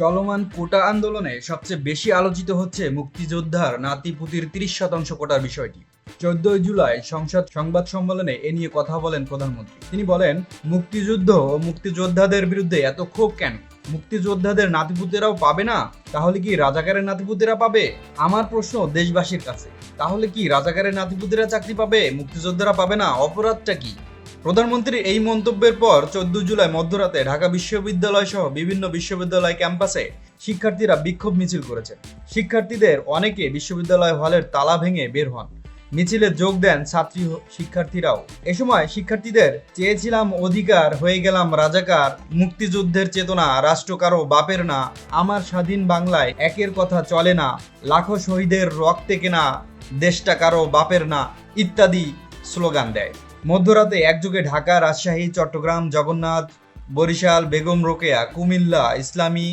চলমান কোটা আন্দোলনে সবচেয়ে বেশি আলোচিত হচ্ছে মুক্তিযোদ্ধার নাতিপুতির তিরিশ শতাংশ কোটার বিষয়টি। চোদ্দই জুলাই সংসদ সংবাদ সম্মেলনে এ নিয়ে কথা বলেন প্রধানমন্ত্রী। তিনি বলেন, মুক্তিযুদ্ধ ও মুক্তিযোদ্ধাদের বিরুদ্ধে এত ক্ষোভ কেন? মুক্তিযোদ্ধাদের নাতিপুতেরাও পাবে না? তাহলে কি রাজাকারের নাতিপুতেরা পাবে? আমার প্রশ্ন দেশবাসীর কাছে। তাহলে কি রাজাকারের নাতিপুতেরা চাকরি পাবে? মুক্তিযোদ্ধারা পাবে না? অপরাধটা কি? প্রধানমন্ত্রীর এই মন্তব্যের পর চোদ্দ জুলাই মধ্যরাতে ঢাকা বিশ্ববিদ্যালয় সহ বিভিন্ন বিশ্ববিদ্যালয় ক্যাম্পাসে শিক্ষার্থীরা বিক্ষোভ মিছিল করেছে। শিক্ষার্থীদের অনেকে বিশ্ববিদ্যালয় হলের তালা ভেঙে বের হন। মিছিলে যোগ দেন ছাত্রী শিক্ষার্থীরাও। এ সময় শিক্ষার্থীদের চেয়েছিলাম অধিকার, হয়ে গেলাম রাজাকার, মুক্তিযুদ্ধের চেতনা, রাষ্ট্র কারও বাপের না, আমার স্বাধীন বাংলায় একের কথা চলে না, লাখো শহীদের রক্তে কেনা, দেশটা কারও বাপের না, ইত্যাদি স্লোগান দেয়। মধ্যরাতে একযোগে ঢাকা, রাজশাহী, চট্টগ্রাম, জগন্নাথ, বরিশাল, বেগম রোকেয়া, কুমিল্লা, ইসলামী,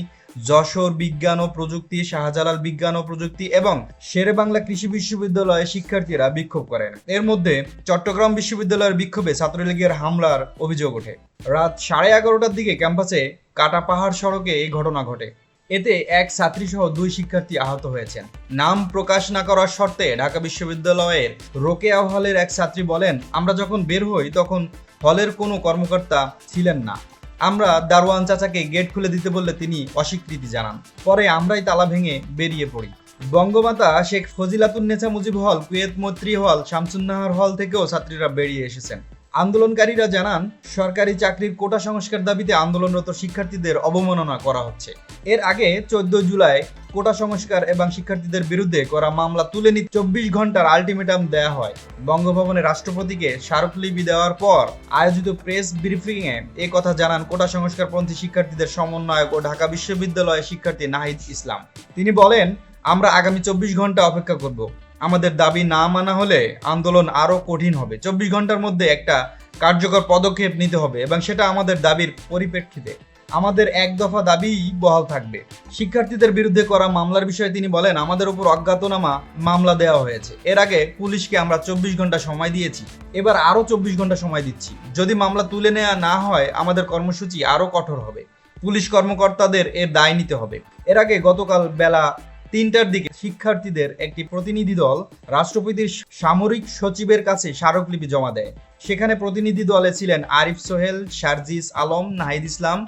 যশোর বিজ্ঞান ও প্রযুক্তি, শাহজালাল বিজ্ঞান ও প্রযুক্তি এবং শেরে বাংলা কৃষি বিশ্ববিদ্যালয়ে শিক্ষার্থীরা বিক্ষোভ করেন। এর মধ্যে চট্টগ্রাম বিশ্ববিদ্যালয়ের বিক্ষোভে ছাত্রলীগের হামলার অভিযোগ ওঠে। রাত সাড়ে এগারোটার দিকে ক্যাম্পাসে কাটা পাহাড় সড়কে এই ঘটনা ঘটে। এতে এক ছাত্রী সহ দুই শিক্ষার্থী আহত হয়েছেন। নাম প্রকাশ না করার শর্তে ঢাকা বিশ্ববিদ্যালয়ের রোকেয়া হলের এক ছাত্রী বলেন, আমরা যখন বের হই তখন হলের কোনো কর্মকর্তা ছিলেন না। আমরা দারোয়ান চাচাকে গেট খুলে দিতে বললে তিনি অস্বীকৃতি জানান। পরে আমরাই তালা ভেঙে বেরিয়ে পড়ি। বঙ্গমাতা শেখ ফজিলাতুন ফজিলাতুন্নেছা মুজিব হল, কুয়েত মৈত্রী হল, শামসুন্নাহার হল থেকেও ছাত্রীরা বেরিয়ে এসেছেন। আন্দোলনকারীরা জানান, সরকারি চাকরির কোটা সংস্কার দাবিতে আন্দোলনরত শিক্ষার্থীদের অবমাননা করা হচ্ছে। এর আগে চোদ্দ জুলাই কোটা সংস্কার এবং শিক্ষার্থীদের বিরুদ্ধে করা মামলা তুলে নিতে চব্বিশ ঘণ্টার আলটিমেটাম দেয়া হয়। বঙ্গভবনে রাষ্ট্রপতিকে স্মারকলিপি দেওয়ার পর আয়োজিত প্রেস ব্রিফিংয়ে এ কথা জানান কোটা সংস্কারপন্থী শিক্ষার্থীদের সমন্বয়ক ও ঢাকা বিশ্ববিদ্যালয়ের শিক্ষার্থী নাহিদ ইসলাম। তিনি বলেন, আমরা আগামী চব্বিশ ঘণ্টা অপেক্ষা করব। আমাদের দাবি না মানা হলে আন্দোলন আরও কঠিন হবে। চব্বিশ ঘণ্টার মধ্যে একটা কার্যকর পদক্ষেপ নিতে হবে এবং সেটা আমাদের দাবির পরিপ্রেক্ষিতে। আমাদের এক দফা দাবিই বহাল থাকবে। শিক্ষার্থীদের বিরুদ্ধে করা মামলার বিষয়ে তিনি বলেন, আমাদের উপর অজ্ঞাতনামা মামলা দেওয়া হয়েছে। এর আগে পুলিশকে আমরা চব্বিশ ঘণ্টা সময় দিয়েছি। এবার আরও চব্বিশ ঘণ্টা সময় দিচ্ছি। যদি মামলা তুলে নেওয়া না হয়, আমাদের কর্মসূচি আরও কঠোর হবে। পুলিশ কর্মকর্তাদের এর দায় নিতে হবে। এর আগে গতকাল বেলা তিনটার দিকে শিক্ষার্থীদের একটি প্রতিনিধি দল রাষ্ট্রপতির সামরিক সচিবের কাছে স্মারকলিপি জমা দেয়। সেখানে প্রতিনিধি দলে ছিলেন আরিফ সোহেল, শারজিস আলম, নাহিদ ইসলাম,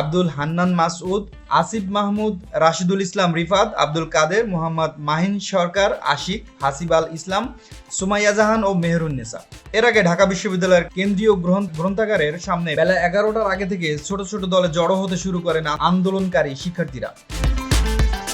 আব্দুল হান্নান মাসউদ, আসিফ মাহমুদ, রাশিদুল ইসলাম রিফাত, আব্দুল কাদের, মোহাম্মদ মাহিন সরকার, আশিক, হাসিব আল ইসলাম, সুমাইয়া জাহান ও মেহরুন্নেসা এর আগে ঢাকা বিশ্ববিদ্যালয়ের কেন্দ্রীয় গ্রন্থাগারের সামনে বেলা এগারোটার আগে থেকে ছোট ছোট দলে জড়ো হতে শুরু করেন আন্দোলনকারী শিক্ষার্থীরা।